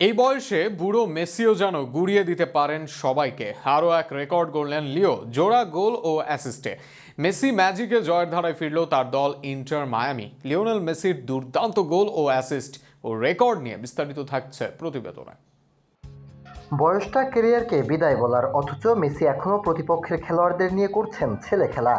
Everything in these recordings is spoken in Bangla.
এই বয়সে বুড়ো মেসিও যেন গুড়িয়ে দিতে পারেন সবাইকে। আরও এক রেকর্ড গড়লেন লিও, জোড়া গোল ও অ্যাসিস্টে। মেসি ম্যাজিকে জয়ের ধারায় ফিরল তার দল ইন্টার মায়ামি। লিওনেল মেসির দুর্দান্ত গোল ও অ্যাসিস্ট ও রেকর্ড নিয়ে বিস্তারিত থাকছে প্রতিবেদনে। বয়সটা কেরিয়ারকে বিদায় বলার, অথচ মেসি এখনও প্রতিপক্ষের খেলোয়াড়দের নিয়ে করছেন ছেলে খেলা।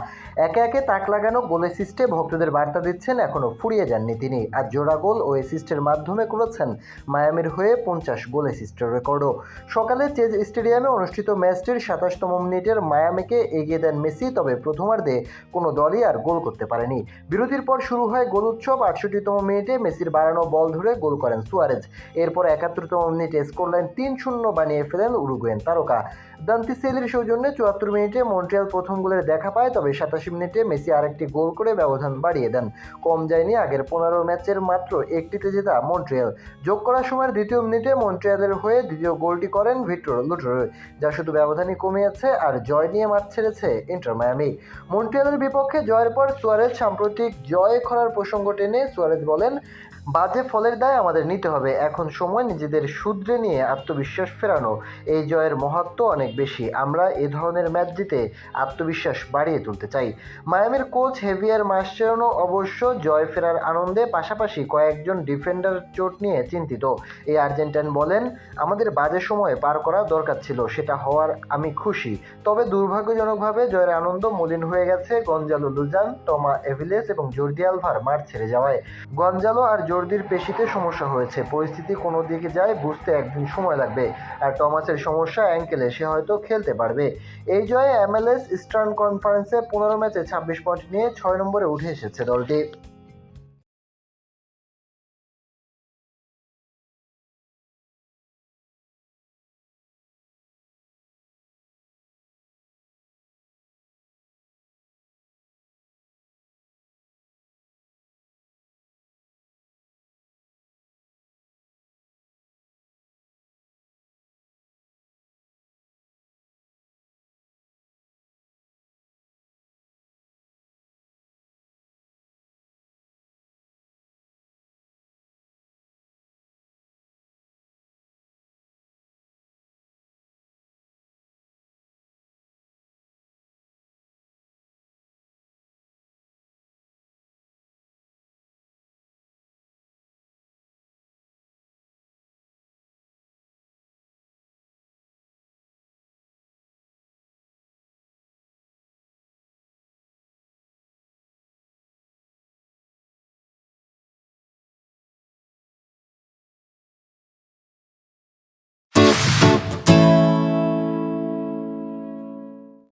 একে একে তাক লাগানো গোল অ্যাসিস্টে ভক্তদের বার্তা দিচ্ছেন এখনও ফুরিয়ে যাননি তিনি। আর জোড়া গোল ও অ্যাসিস্টের মাধ্যমে করেছেন মায়ামির হয়ে পঞ্চাশ গোল অ্যাসিস্টের রেকর্ডও। সকালে চেজ স্টেডিয়ামে অনুষ্ঠিত ম্যাচটির সাতাশতম মিনিটের মায়ামিকে এগিয়ে দেন মেসি, তবে প্রথমার্ধে কোনো দলই আর গোল করতে পারেনি। বিরতির পর শুরু হয় গোল উৎসব, আটষট্টিতম মিনিটে মেসির বাড়ানো বল ধরে গোল করেন সুয়ারেজ। এরপর একাত্তরতম মিনিটে স্কোরলাইন তিন শূন্য বানিয়ে ফেলেন উরুগুয়েন তারকা। দান্তি সেলির সৌজন্যে চুয়াত্তর মিনিটে মন্ট্রিয়াল প্রথম গোলের দেখা পায়, তবে সাতাশি মিনিটে মেসি আরেকটি গোল করে ব্যবধান বাড়িয়ে দেন। কম যায়নি আগের পনেরো ম্যাচের মাত্র একটিতে জেতা মন্ট্রিয়াল। যোগ করার সময় দ্বিতীয় মিনিটে মন্ট্রিয়ালের হয়ে দ্বিতীয় গোলটি করেন ভিক্টর লুটোর, যা শুধু ব্যবধানই কমিয়েছে আর জয় নিয়ে মাঠ ছেড়েছে ইন্টার মায়ামি। মন্ট্রিয়ালের বিপক্ষে জয়ের পর সুয়ারেজ সাম্প্রতিক জয় খরার প্রসঙ্গ টেনে সুয়ারেজ বলেন, বাজে ফলের দায় আমাদের নিতে হবে, এখন সময় নিজেদের শুধরে নিয়ে আত্মবিশ্বাস ফেরানো এই জয়ের মহাত্ম অনেক বেশি। আমরা এ ধরনের ম্যাচ জিতে আত্মবিশ্বাস বাড়িয়ে তুলতে চাই। মায়ামির কোচ হেভিয়ার মাস্টেরনো অবশ্য জয় ফেরার আনন্দে পাশাপাশি কয়েকজন ডিফেন্ডার চোট নিয়ে চিন্তিত। এই আর্জেন্টাইন বলেন, আমাদের বাজে সময়ে পার করা দরকার ছিল, সেটা হওয়ার আমি খুশি। তবে দুর্ভাগ্যজনকভাবে জয়ের আনন্দ মলিন হয়ে গেছে গঞ্জালো লুজান, টমা এভিলেস এবং জর্দি আলভার মাঠ ছেড়ে যাওয়ায়। গঞ্জালো আর জর্দির পেশিতে সমস্যা হয়েছে। পরিস্থিতি কোনো দিকে যায়, বুঝতে একদিন সময় লাগবে। আর টমাসের সমস্যা অ্যাঙ্কেলে সে হয়তো খেলতে পারবে। এই জয়ে এমএলএস ইস্টার্ন কনফারেন্সে পনেরো ম্যাচে ছাব্বিশ পয়েন্ট নিয়ে ছয় নম্বরে উঠে এসেছে দলটি।